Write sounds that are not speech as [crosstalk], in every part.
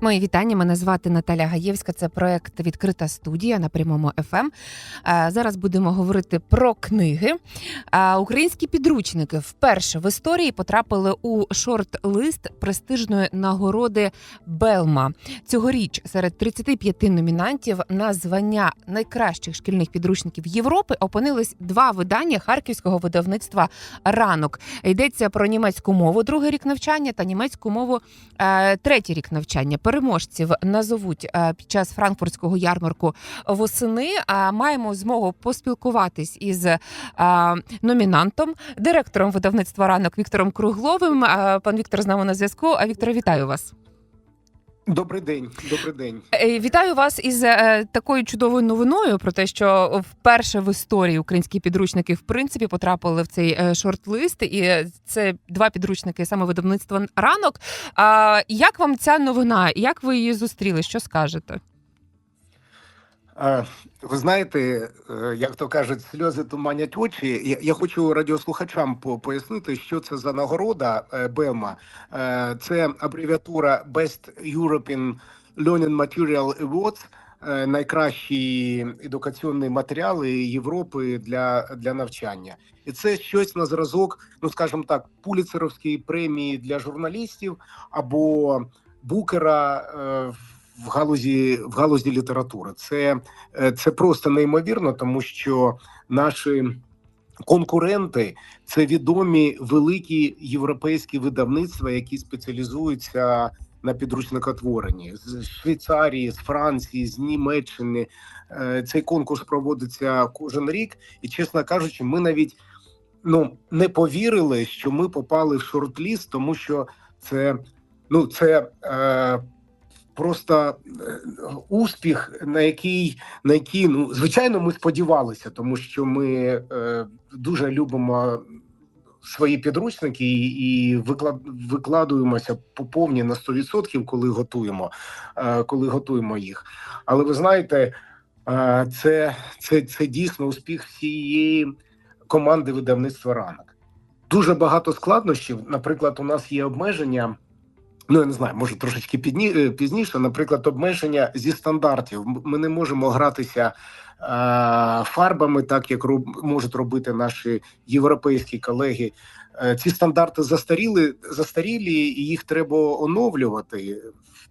Мої вітання. Мене звати Наталя Гаєвська. Це проект Відкрита студія на прямому ФМ. Е, Зараз будемо говорити про книги. Українські підручники вперше в історії потрапили у шорт-лист престижної нагороди Белма. Цьогоріч серед 35 номінантів на звання найкращих шкільних підручників Європи опинились два видання харківського видавництва Ранок. Йдеться про німецьку мову другий рік навчання та німецьку мову е, третій рік навчання. Переможців назовуть е, під час франкфуртського ярмарку восени. А маємо змогу поспілкуватись із е, номінантом, директором видавництва ранок Віктором Кругловим. Е, Пан Віктор з нами на зв'язку. А Віктор, вітаю вас. Добрий день, добрий день. Е, Вітаю вас із е, такою чудовою новиною про те, що вперше в історії українські підручники в принципі потрапили в цей е, шорт-лист, і це два підручники саме видавництва ранок. А як вам ця новина? Як ви її зустріли? Що скажете? Ви знаєте, е, як то кажуть, сльози туманять очі. Я, хочу радіослухачам пояснити, що це за нагорода е, БЕМА. Е, Це абревіатура Best European Learning Material Awards. Найкращі едукаційні матеріали Європи для, для навчання, і це щось на зразок, ну скажімо так, пуліцеровської премії для журналістів або букера е, в галузі в галузі літератури. Це, е, це просто неймовірно, тому що наші конкуренти це відомі великі європейські видавництва, які спеціалізуються на підручникотворенні з Швейцарії, з Франції, з Німеччини. Е, Цей конкурс проводиться кожен рік, і чесно кажучи, ми навіть ну не повірили, що ми попали в шорт-ліст, тому що це ну це. Е, Просто е, успіх, на який на який ну звичайно ми сподівалися, тому що ми е, дуже любимо свої підручники і, і виклад, викладуємося по повні на 100%, коли готуємо, е, коли готуємо їх. Але ви знаєте, е, це, це, це дійсно успіх всієї команди видавництва ранок. Дуже багато складнощів. Наприклад, у нас є обмеження. Ну, я не знаю, може трошечки підні, е, пізніше, наприклад, обмеження зі стандартів. Ми не можемо гратися е, фарбами, так як роб, можуть робити наші європейські колеги. Е, ці стандарти застаріли, застарілі, і їх треба оновлювати,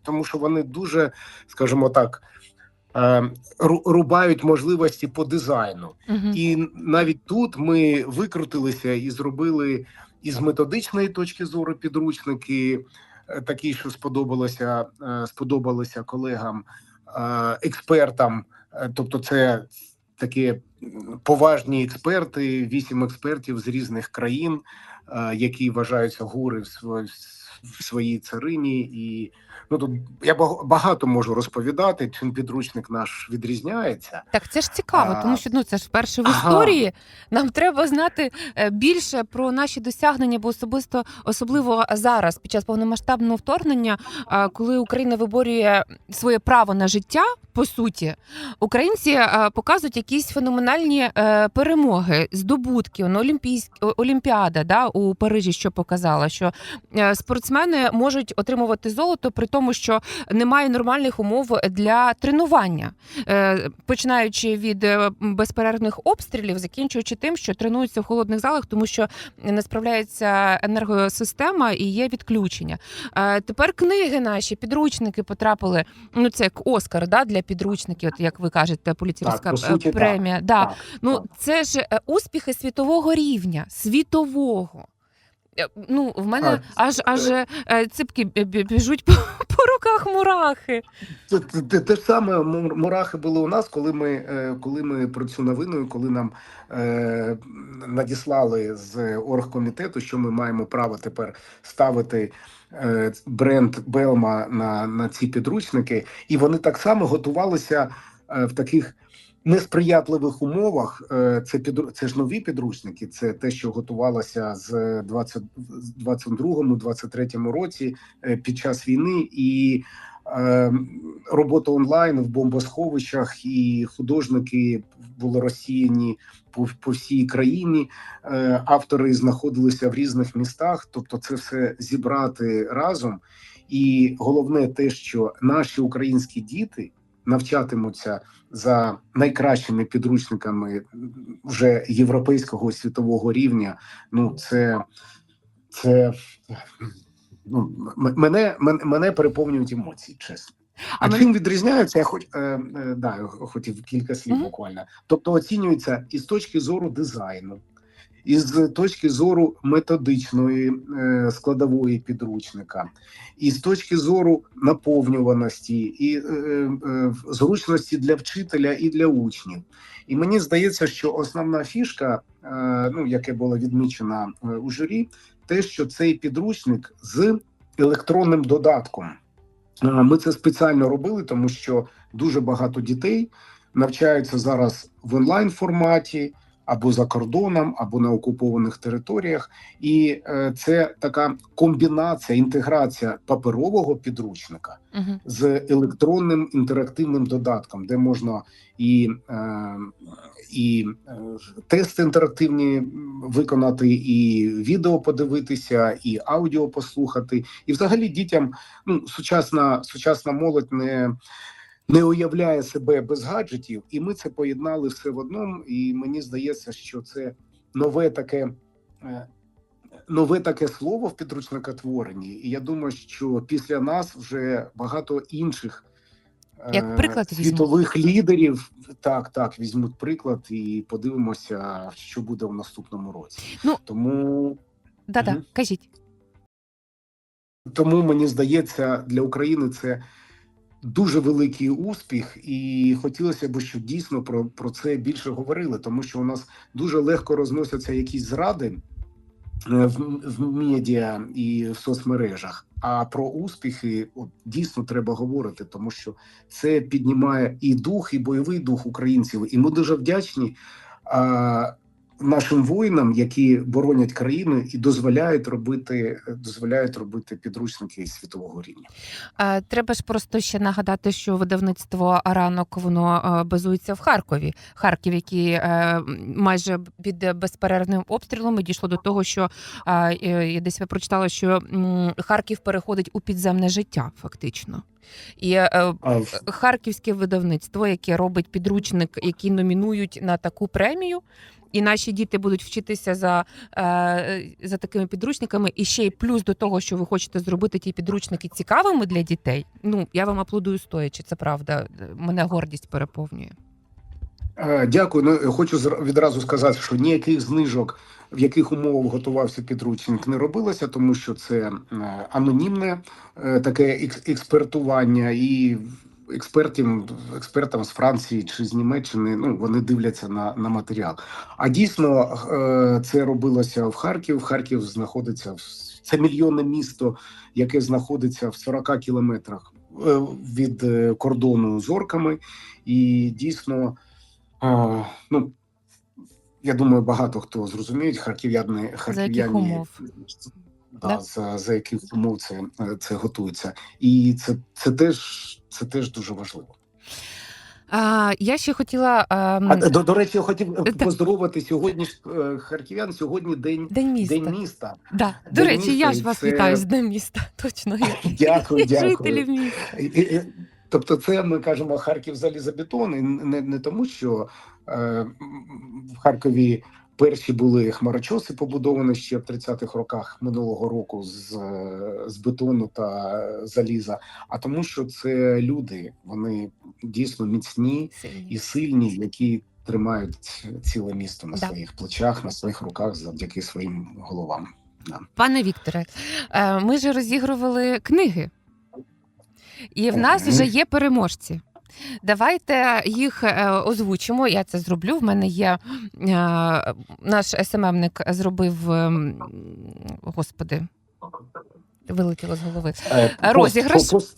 тому що вони дуже, скажімо так, е, рубають можливості по дизайну. Угу. І навіть тут ми викрутилися і зробили із методичної точки зору підручники, е, такі, що сподобалося, е, сподобалося колегам, е, експертам. Тобто, це такі поважні експерти, вісім експертів з різних країн, які вважаються гури в своїй царині. І ну тут я баг- багато можу розповідати, чим підручник наш відрізняється. Так, це ж цікаво, А, тому що ну це ж вперше в ага. історії. Нам треба знати е, більше про наші досягнення, бо особисто особливо зараз, під час повномасштабного вторгнення, коли Україна виборює своє право на життя. По суті, українці е, показують якісь феноменальні е, перемоги, здобутки. Ну, Олімпійськ... Олімпіада да, у Парижі, що показала, що спортсмени можуть отримувати золото при тому, що немає нормальних умов для тренування. Е, починаючи від е, безперервних обстрілів, закінчуючи тим, що тренуються в холодних залах, тому що не справляється енергосистема і є відключення. Е, Тепер книги наші, підручники потрапили. Ну це як Оскар, да, для підручників, от як ви кажете, поліцейська Так, по суті, так. премія. Да. Так, Ну, так. це ж успіхи світового рівня, світового. Е, Ну, в мене А, аж аж е, ципки бі- бі- біжуть по, [laughs] по руках мурахи. Це те, те, те ж саме мурахи були у нас, коли ми, е, коли ми про цю новину, коли нам е, надіслали з оргкомітету, що ми маємо право тепер ставити е, бренд Белма на, на ці підручники, і вони так само готувалися е, в таких. Несприятливих умовах Е, це підру- це ж нові підручники. Це те, що готувалося з 20, з 22-23 році е, під час війни, і е, робота онлайн в бомбосховищах, і художники були розсіяні по, по всій країні. Автори знаходилися в різних містах. Тобто, це все зібрати разом. І головне те, що наші українські діти навчатимуться за найкращими підручниками вже європейського світового рівня. Ну, це, це ну, мене, мене, мене переповнюють емоції, чесно. А чим відрізняються? Я хоч е, е, да, хотів кілька слів буквально. Тобто оцінюється із точки зору дизайну, із точки зору методичної е, складової підручника, і з точки зору наповнюваності і е, е, зручності для вчителя і для учнів. І мені здається, що основна фішка, ну яке було відмічено е, у журі, те, що цей підручник з електронним додатком. Ми це спеціально робили, тому що дуже багато дітей навчаються зараз в онлайн форматі або за кордоном, або на окупованих територіях, і е, це така комбінація, інтеграція паперового підручника Мгм. з електронним інтерактивним додатком, де можна і, е, і е, тести інтерактивні виконати, і відео подивитися, і аудіо послухати. І взагалі дітям ну, сучасна, сучасна молодь не. Не уявляє себе без гаджетів, і ми це поєднали все в одному. І мені здається, що це нове таке е, нове таке слово в підручникотворенні. І я думаю, що після нас вже багато інших Як е, приклад візьмуть. світових лідерів так, так візьмуть приклад і подивимося, що буде в наступному році. Ну, Тому Да-да, Мгм. кажіть. тому мені здається, для України це дуже великий успіх, і хотілося б, щоб дійсно про, про це більше говорили, тому що у нас дуже легко розносяться якісь зради е, в, в медіа і в соцмережах. А про успіхи от, дійсно треба говорити, тому що це піднімає і дух, і бойовий дух українців. І ми дуже вдячні а, нашим воїнам, які боронять країну і дозволяють робити, дозволяють робити підручники світового рівня. Треба ж просто ще нагадати, що видавництво ранок воно базується в Харкові. Харків, який е, майже під безперервним обстрілом і дійшло до того, що я десь прочитала, що Харків переходить у підземне життя, фактично. І е, харківське видавництво, яке робить підручник, який номінують на таку премію. І наші діти будуть вчитися за, е, за такими підручниками. І ще й плюс до того, що ви хочете зробити ті підручники цікавими для дітей. Ну я вам аплодую стоячи, це правда. Мене гордість переповнює. Е, Дякую. Ну хочу відразу сказати, що ніяких знижок, в яких умовах готувався підручник, не робилося, тому що це е, анонімне таке експертування і. Експертів, експертам з Франції чи з Німеччини, ну вони дивляться на, на матеріал. А дійсно е, це робилося в Харків. Харків знаходиться в це мільйонне місто, яке знаходиться в 40 кілометрах е, від е, кордону з орками, і дійсно ну, я думаю, багато хто зрозуміють, харків'яни, умов? Да. За, за яких умов це, це готується. І це, це, теж, це теж дуже важливо. А, я ще хотіла ем, А, до, до речі, я хотів Так. поздоровити сьогодні е, харків'ян. Сьогодні день, День міста. день міста. Да. До День речі, я ж вас це- вітаю з Днем міста. [laughs] Точно. [laughs] Дякую, дякую. жителів міста. Тобто, це ми кажемо Харків залізобетон, і не, не тому, що е, в Харкові перші були хмарочоси, побудовані ще в 30-х роках минулого року з, з бетону та заліза, а тому, що це люди, вони дійсно міцні Сильні. і сильні, які тримають ціле місто на Да. своїх плечах, на своїх руках завдяки своїм головам. Да. Пане Вікторе, е, ми ж розігрували книги, і в нас вже є переможці. Давайте їх е, озвучимо. Я це зроблю. В мене є е, наш СММник зробив ем, господи. Вилетіло з голови. Е, пост- Розіграш? пост,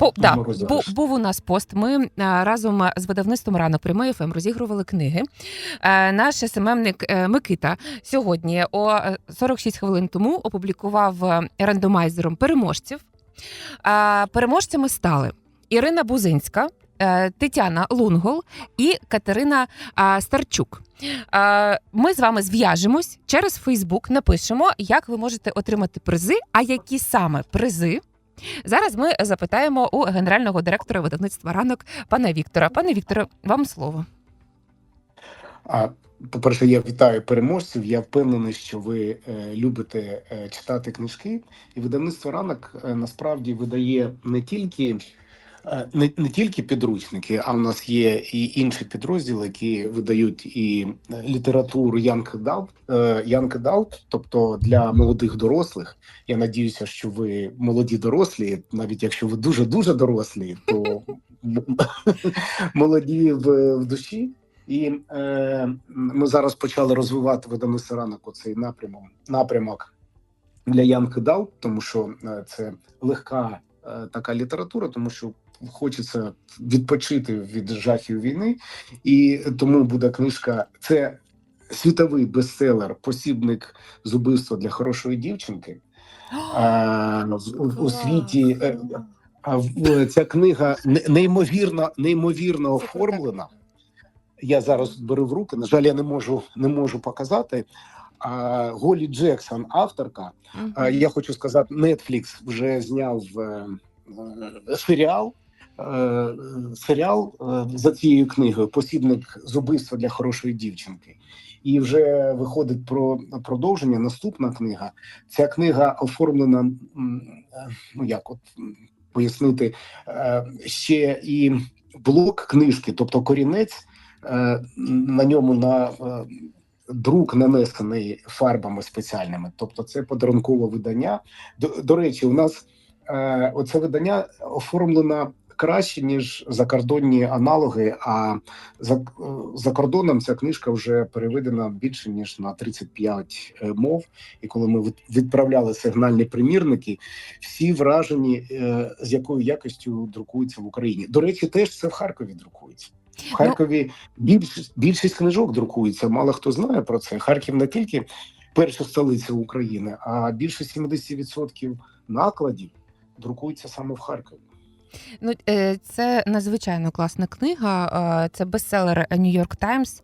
По, да, бу, розіграш. був у нас пост. Ми разом з видавництвом ранок прямий ФМ розігрували книги. Наш СММник Микита сьогодні о е, 46 хвилин тому опублікував рандомайзером переможців. Переможцями стали Ірина Бузинська. Е, Тетяна Лунгол і Катерина Старчук. Ми з вами зв'яжемось через Фейсбук, напишемо, як ви можете отримати призи, а які саме призи Зараз ми запитаємо у генерального директора видавництва ранок пана Віктора. Пане Вікторе, вам слово. А по-перше, я вітаю переможців. Я впевнений, що ви е, любите е, читати книжки, і видавництво ранок насправді видає не тільки. Е, Не, не тільки підручники, а в нас є і інші підрозділи, які видають і е, літературу Young Adult, е, тобто для молодих дорослих. Я надіюся, що ви молоді дорослі, навіть якщо ви дуже дуже дорослі, то [laughs] молоді в, душі. І е, ми зараз почали розвивати видавництво ранок оцей напрямок напрямок для Young Adult, тому що це легка е, така література, тому що хочеться відпочити від жахів війни, і тому буде книжка. Це світовий бестселер, посібник з убивства для хорошої дівчинки. А, у, у світі е, а ця книга не- неймовірно, неймовірно оформлена. Я зараз беру в руки. На жаль, я не можу не можу показати. А, Голі Джексон, авторка. А, я хочу сказати, Netflix вже зняв е, е, серіал. Е, Серіал е, за цією книгою Посібник з убивства для хорошої дівчинки. І вже виходить про продовження. Наступна книга. Ця книга оформлена. е, Ну як от пояснити ще і блок книжки, тобто корінець. На ньому на друк нанесений фарбами спеціальними, тобто це подарункове видання. До, до речі, у нас оце видання оформлено краще ніж закордонні аналоги. А за, е, за кордоном ця книжка вже переведена більше ніж на 35 е, мов. І коли ми відправляли сигнальні примірники, всі вражені, е, з якою якістю друкується в Україні. До речі, теж це в Харкові друкується. В Харкові більшість, більшість книжок друкується. Мало хто знає про це. Харків не тільки перша столиця України, а більше 70% накладів друкується саме в Харкові. Ну, е, це надзвичайно класна книга. Це бестселер Times.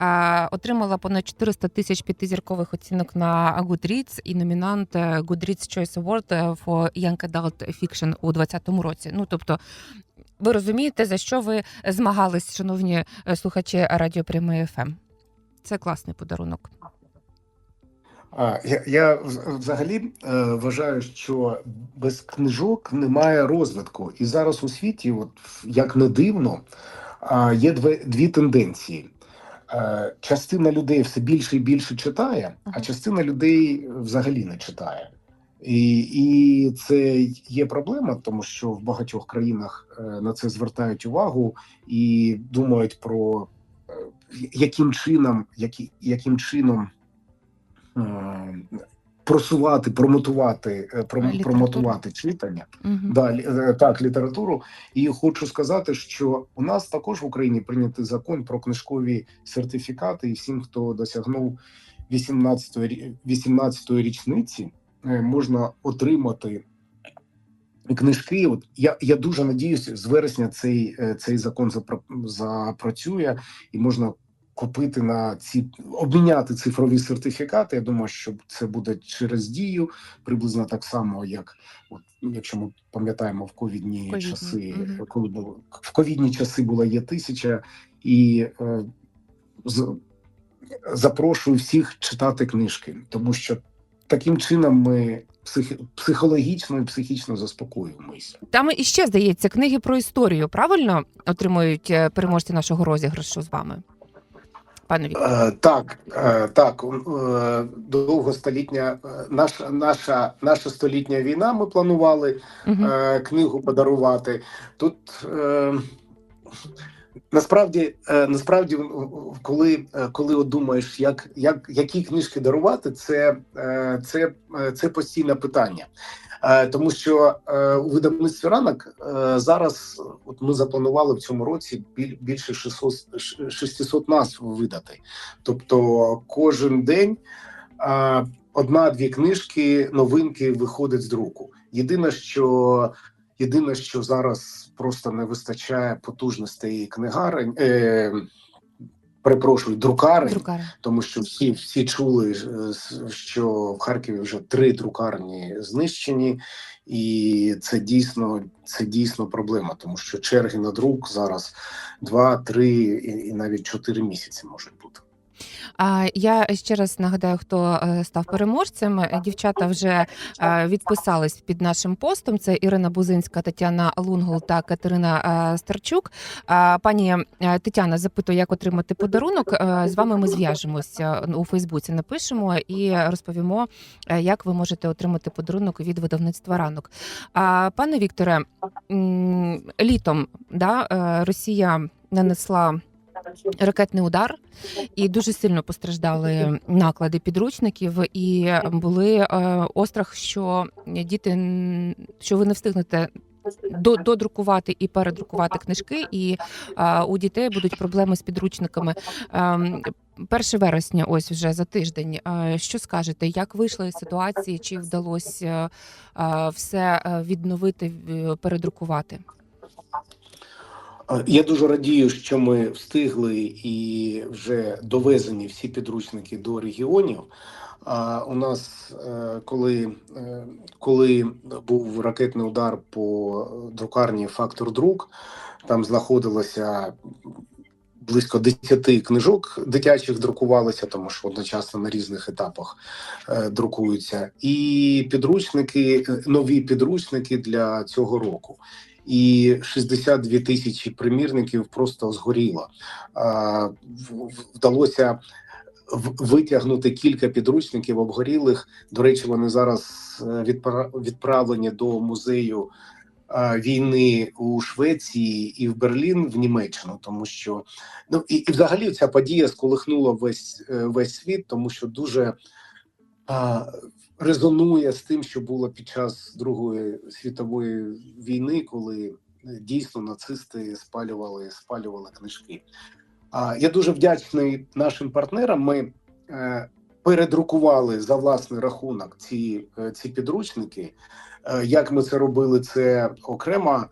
Е, Отримала понад 400 тисяч п'ятизіркових оцінок на Goodreads і номінант е, Goodreads Choice Award for Young Adult Fiction у 2020 році. Ну тобто. Ви розумієте, за що ви змагались, шановні е, слухачі Радіо Прямий ФМ? Це класний подарунок. А я, я взагалі е, вважаю, що без книжок немає розвитку. І зараз у світі, от як не дивно, а, є дві, дві тенденції. Е, частина людей все більше і більше читає, а частина людей взагалі не читає. І, і це є проблема, тому що в багатьох країнах е, на це звертають увагу і думають про е, яким чином, які, яким чином е, просувати, промотувати, е, пром- промотувати читання. Угу. Да, лі- е, так, літературу. І хочу сказати, що у нас також в Україні прийнятий закон про книжкові сертифікати, і всім, хто досягнув 18-ї, 18-ї річниці, е, можна отримати книжки. От я, я дуже надіюся, з вересня цей, е, цей закон запра- запрацює і можна. Купити на ці обміняти цифрові сертифікати. Я думаю, що це буде через дію, приблизно так само, як от, якщо ми пам'ятаємо в ковідні, Ковідні, часи, мгм. коли було в ковідні часи була є тисяча, і е, з, запрошую всіх читати книжки, тому що таким чином ми псих, психологічно і психічно заспокоюємося. Там іще здається книги про історію. Правильно отримують е, переможці нашого розіграшу з вами, пане Вікторе? Е, так, е, так, е, довгостолітня наша наша наша столітня війна. Ми планували Угу. книгу подарувати. Тут насправді, е, насправді, коли, е, коли думаєш, як, як, які книжки дарувати, це, е, це, це постійне питання. Тому що у видавництві ранок зараз от ми запланували в цьому році біль- більше 600, ш- 600 назв видати. Тобто кожен день одна-дві книжки, новинки виходять з друку. Єдине, що єдине, що зараз просто не вистачає потужностей книгарень. Е, перепрошую, друкарень, Друкари. тому що всі, всі чули, е, що в Харкові вже три друкарні знищені, і це дійсно це дійсно проблема, тому що черги на друк зараз два, три і навіть чотири місяці можуть бути. Я ще раз нагадаю, хто е, став переможцем. Дівчата вже е, відписались під нашим постом. Це Ірина Бузинська, Тетяна Лунгол та Катерина е, Старчук. Пані Тетяна запитує, як отримати подарунок. З вами ми зв'яжемося у Фейсбуці. Напишемо і розповімо, як ви можете отримати подарунок від видавництва ранок. Пане Вікторе, літом да, Росія нанесла ракетний удар, і дуже сильно постраждали наклади підручників, і були е, острах, що діти що ви не встигнете. Додрукувати і передрукувати книжки, і е, у дітей будуть проблеми з підручниками. Ем, 1 вересня, ось вже за тиждень. Е, Що скажете, як вийшли з ситуації? Чи вдалося е, все е, відновити, е, передрукувати? Я дуже радію, що ми встигли і вже довезені всі підручники до регіонів. А у нас, е, коли, е, коли був ракетний удар по друкарні Фактор Друк, там знаходилося близько 10 книжок дитячих друкувалося, тому що одночасно на різних етапах е, друкуються, і підручники, нові підручники для цього року і 62 тисячі примірників просто згоріло. Вдалося витягнути кілька підручників обгорілих. До речі, вони зараз е, відправлені до музею війни у Швеції і в Берлін в Німеччину, тому що ну і, і взагалі ця подія сколихнула весь е, весь світ, тому що дуже резонує з тим, що було під час Другої світової війни, коли е, дійсно нацисти спалювали спалювали книжки. А я дуже вдячний нашим партнерам. Ми е, передрукували за власний рахунок ці, е, ці підручники. Як ми це робили, це окрема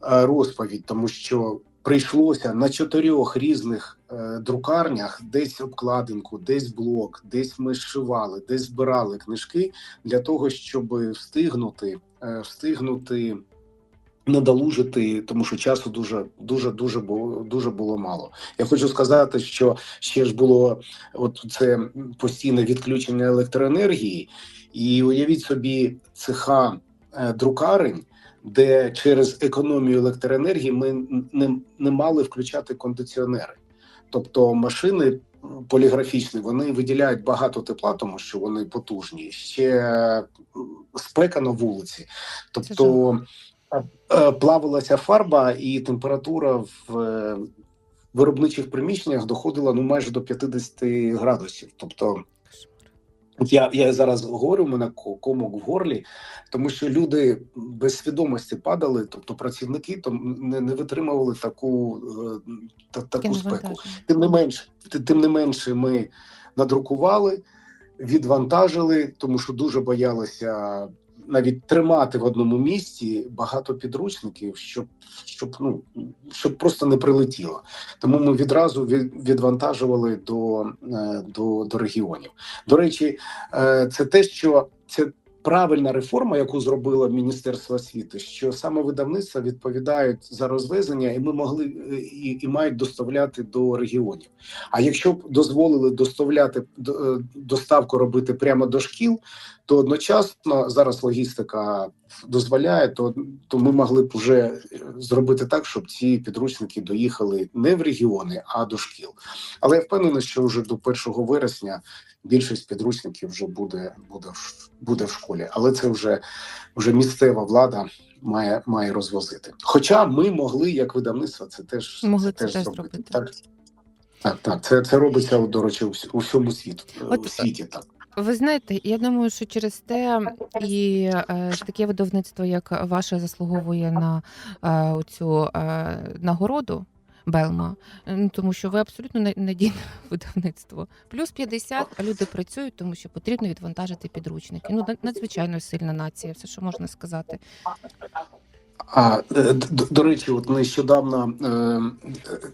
розповідь, тому що прийшлося на чотирьох різних друкарнях, десь обкладинку, десь блок, десь ми зшивали, десь збирали книжки для того, щоб встигнути, е, встигнути надолужити, тому що часу дуже дуже дуже було дуже було мало. Я хочу сказати, що ще ж було от це постійне відключення електроенергії, і уявіть собі цеха е, друкарень, де через економію електроенергії ми не, не мали включати кондиціонери. Тобто машини поліграфічні вони виділяють багато тепла, тому що вони потужні. Ще спека на вулиці, тобто е, плавилася фарба, і температура в е, виробничих приміщеннях доходила ну майже до 50 градусів. Тобто От я, я зараз говорю, у мене ко- комок в горлі, тому що люди без свідомості падали, тобто працівники то не, не витримували таку, е, та, таку спеку. Тим не менше, тим не менше, ми надрукували, відвантажили, тому що дуже боялися навіть тримати в одному місці багато підручників, щоб щоб ну щоб просто не прилетіло. Тому ми відразу відвантажували до, е, до, до регіонів. До речі, е, це те, що це. Правильна реформа, яку зробило Міністерство освіти, що саме видавництва відповідають за розвезення, і ми могли е, і, і мають доставляти до регіонів. А якщо б дозволили доставляти до- е, доставку робити прямо до шкіл, то одночасно зараз логістика дозволяє, то, то ми могли б вже е, зробити так, щоб ці підручники доїхали не в регіони, а до шкіл. Але я впевнений, що вже до 1 вересня більшість підручників вже буде, буде, в- буде в школі. Але це вже, вже місцева влада має, має розвозити. Хоча ми могли, як видавництво, це теж Могли це теж зробити. зробити. Так, так, так. Це, це робиться, до речі, у, у всьому світу. От, у світі так. Ви знаєте, я думаю, що через те і е, таке видавництво, як ваше, заслуговує на е, цю е, нагороду. Белма, тому що ви абсолютно на- надійне [laughs] видавництво. Плюс 50, а люди працюють, тому що потрібно відвантажити підручники. Ну, надзвичайно сильна нація, все, що можна сказати. А е, д- до речі, от нещодавно е,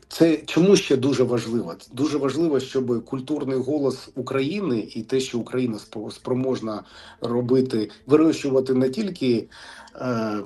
це чому ще дуже важливо? Дуже важливо, щоб культурний голос України і те, що Україна спроможна робити, вирощувати не тільки е,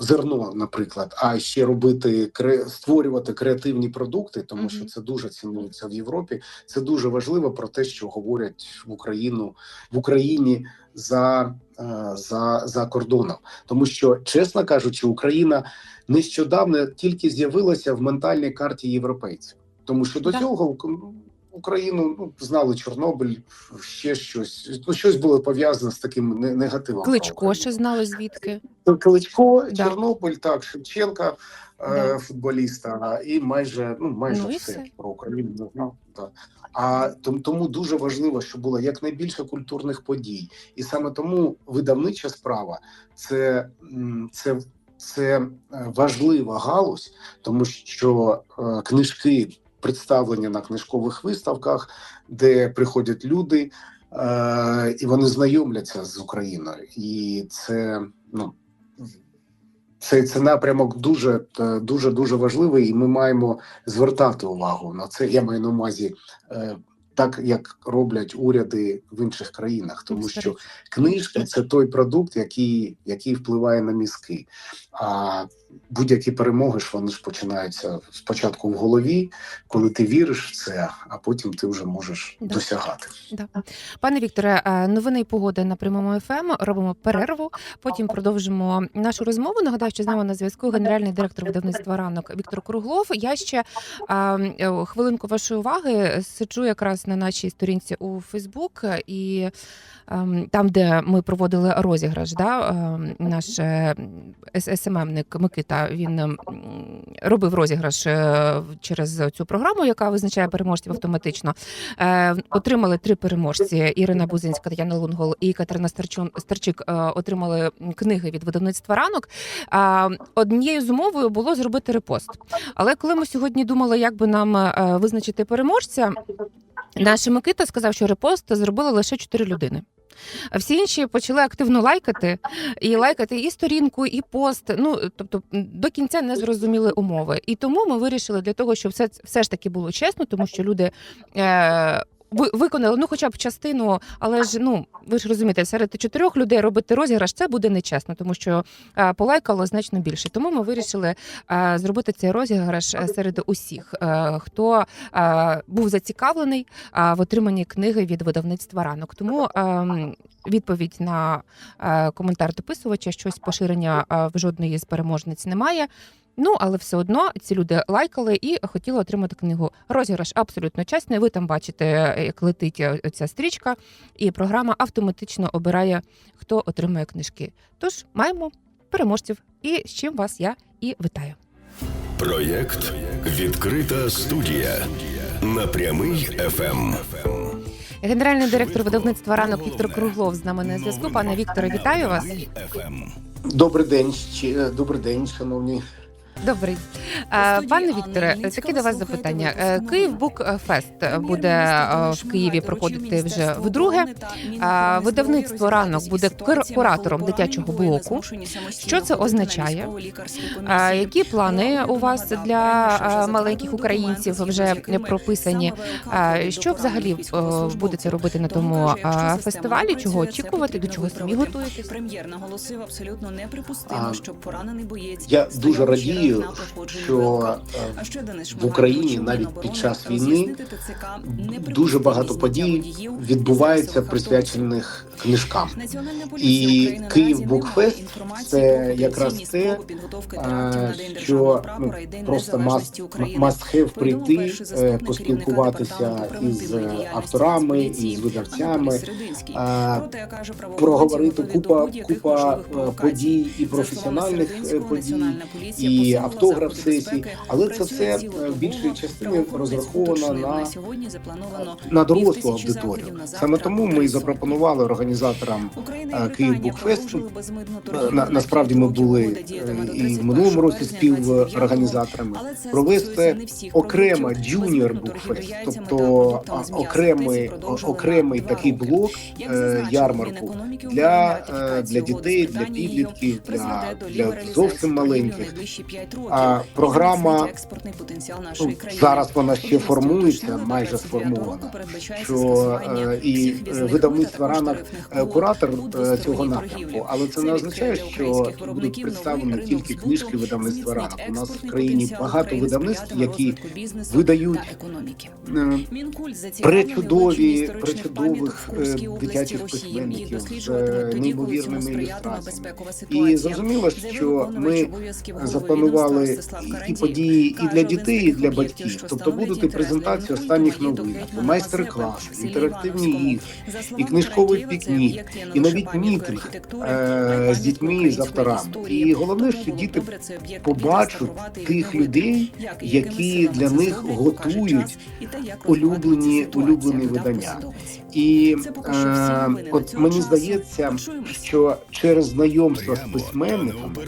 зерно, наприклад, а ще робити кре- створювати креативні продукти, тому що це дуже цінується в Європі. Це дуже важливо про те, що говорять в Україну в Україні за, е, за, за кордоном, тому що, чесно кажучи, Україна нещодавно тільки з'явилася в ментальній карті європейців, тому що до Да. цього Ук- Україну ну знали Чорнобиль, ще щось. Ну щось було пов'язане з таким негативом. Кличко ще знали звідки. Кличко, Да. Чорнобиль, так, Шевченка, Да. е, футболіста, і майже ну майже Ну, і все, про Україну не знав. А тому, тому дуже важливо, щоб було якнайбільше культурних подій, і саме тому видавнича справа це, це, це важлива галузь, тому що е, книжки представлені на книжкових виставках, де приходять люди, е, і вони знайомляться з Україною, і це ну. Це, це напрямок дуже е, дуже дуже важливий, і ми маємо звертати увагу на це. Я маю на увазі е, так, як роблять уряди в інших країнах, тому що книжка це той продукт, який, який впливає на мізки. А будь-які перемоги ж вони ж починаються спочатку в голові, коли ти віриш в це, а потім ти вже можеш Да. досягати. Да. Пане Вікторе, е, новини і погода на прямому ФМ. Робимо перерву. Потім продовжимо нашу розмову. Нагадаю, що з нами на зв'язку генеральний директор видавництва ранок Віктор Круглов. Я ще а, е, хвилинку вашої уваги сиджу якраз на нашій сторінці у Фейсбук і. Там, де ми проводили розіграш, да, наш е, СММник Микита він ем, робив розіграш е, через цю програму, яка визначає переможців автоматично. Е, Отримали три переможці: Ірина Бузинська, Тетяна Лунгол і Катерина Старчик е, отримали книги від видавництва ранок. Однією з умовою було зробити репост. Але коли ми сьогодні думали, як би нам визначити переможця, наш Микита сказав, що репост зробили лише чотири людини. Всі інші почали активно лайкати і лайкати і сторінку, і пост. Ну тобто до кінця не зрозуміли умови. І тому ми вирішили для того, щоб все все ж таки було чесно, тому що люди. Е- ви- Виконали ну, хоча б частину, але ж ну ви ж розумієте, серед чотирьох людей робити розіграш це буде нечесно, тому що е, полайкало значно більше. Тому ми вирішили е, зробити цей розіграш е, серед усіх, е, хто е, був зацікавлений е, в отриманні книги від видавництва ранок. Тому ем, відповідь на е, коментар дописувача, щось поширення е, в жодної з переможниць немає. Ну, але все одно ці люди лайкали і хотіли отримати книгу. Розіграш абсолютно чесний. Ви там бачите, е, як летить е, ця стрічка, і програма автоматично обирає, хто отримує книжки. Тож маємо переможців, і з чим вас я і вітаю. Проєкт Відкрита студія на прямий ФМ. Генеральний директор видавництва ранок Віктор Круглов з нами на зв'язку. Пане Вікторе, вітаю вас. Добрий день, ще- добрий день, шановні Добрий Е, пане Вікторе, таке до вас запитання. Е, Київ Бук Фест буде е, в Києві проходити вже вдруге. Видавництво «Ранок» буде кур- куратором дитячого блоку. Що це означає? Які плани у вас для е, маленьких українців вже прописані? Що взагалі е, будете робити на тому е, фестивалі? Чого очікувати? До чого самі готуєтесь? Прем'єр наголосив абсолютно неприпустимо, щоб поранений боєць Я дуже радію, на що е, в Україні навіть під час війни дуже багато подій відбувається присвячених книжкам. І Київ Букфест це якраз те, що, ну, Просто Повідомив прийти, е, поспілкуватися із авторами, із видавцями. Проговорити купа купа е, подій і професіональних подій, і автограф безпеки але це все частині Правоохоронець розраховано на сьогодні заплановано на дорослу аудиторію. Саме тому ми і запропонували організаторам е, Київ Букфесту. насправді ми були е, і в минулому році співорганізаторами. Провести окремо джуніор букфест, тобто окремий окремий такий блок е, ярмарку для, для дітей, для підлітків, для, для зовсім маленьких. Років. А програма експортний потенціал нашої ну, країни. зараз вона ще формується, майже сформована. Що е, і видавництво ранок е, куратор е, цього напрямку, але це не означає, що будуть представлені тільки книжки видавництва ранок. У нас в країні багато видавництв, які видають пречудові, пречудових дитячих письменників з неймовірними ілюстраціями. І зрозуміло, що ми запланували відомства і- події і для дітей, і для батьків. Тобто будуть презентації останніх є новинок, Гетьмана майстер-класи, інтерактивні ігри, і книжковий пікнік, і навіть мітинг е, з дітьми і з авторами. І головне, що діти побачать тих людей, які для них готують улюблені- улюблені видання. І е, от мені здається, що через знайомство з та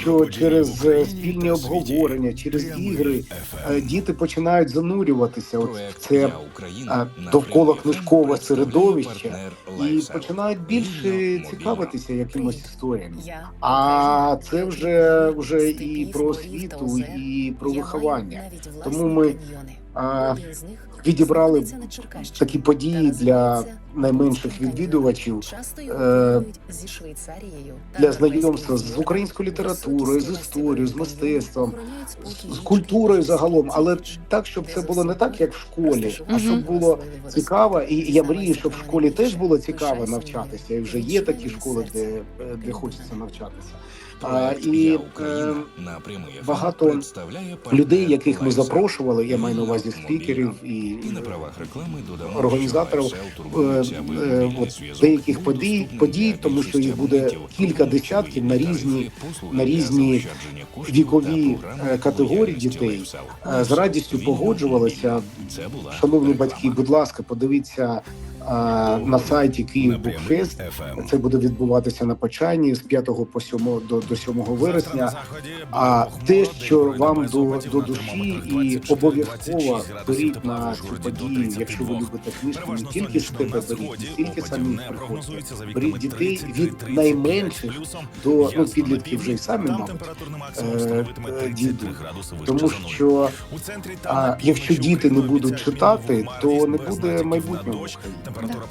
що через спільні обговорення, через ігри. Е, діти починають занурюватися. От в це Україна» е, довкола книжкове середовище. і починають більше цікавитися якимось історіями. А це вже вже і про освіту, і про виховання. Тому ми, а, з них відібрали Такі події для найменших відвідувачів е, для знайомства з українською літературою, з історією, з мистецтвом, з культурою загалом, але так, щоб це було не так, як в школі, а щоб було цікаво. І я мрію, щоб в школі теж було цікаво навчатися. І вже є такі школи, де, е, де хочеться навчатися. Проект і «Я е, Україна» на Прямий багато людей, яких ми запрошували, я маю на увазі спікерів і на правах реклами організаторів е, е, деяких подій, подій, тому що їх буде кілька десятків на різні на різні вікові категорії дітей. З радістю погоджувалися. Шановні батьки, будь ласка, подивіться на сайті Київ Букфест. Це буде відбуватися на Почайні з 5 по 7 до, до 7 вересня. А те, що вам до, до душі, і обов'язково беріть на цю подію, якщо ви любите книжки, не тільки з тебе беріть, не тільки самі приходьте. Беріть дітей від найменших до ну підлітків вже й самі, мабуть, е, е. Тому що а, якщо діти не будуть читати, то не буде майбутнього в Україні.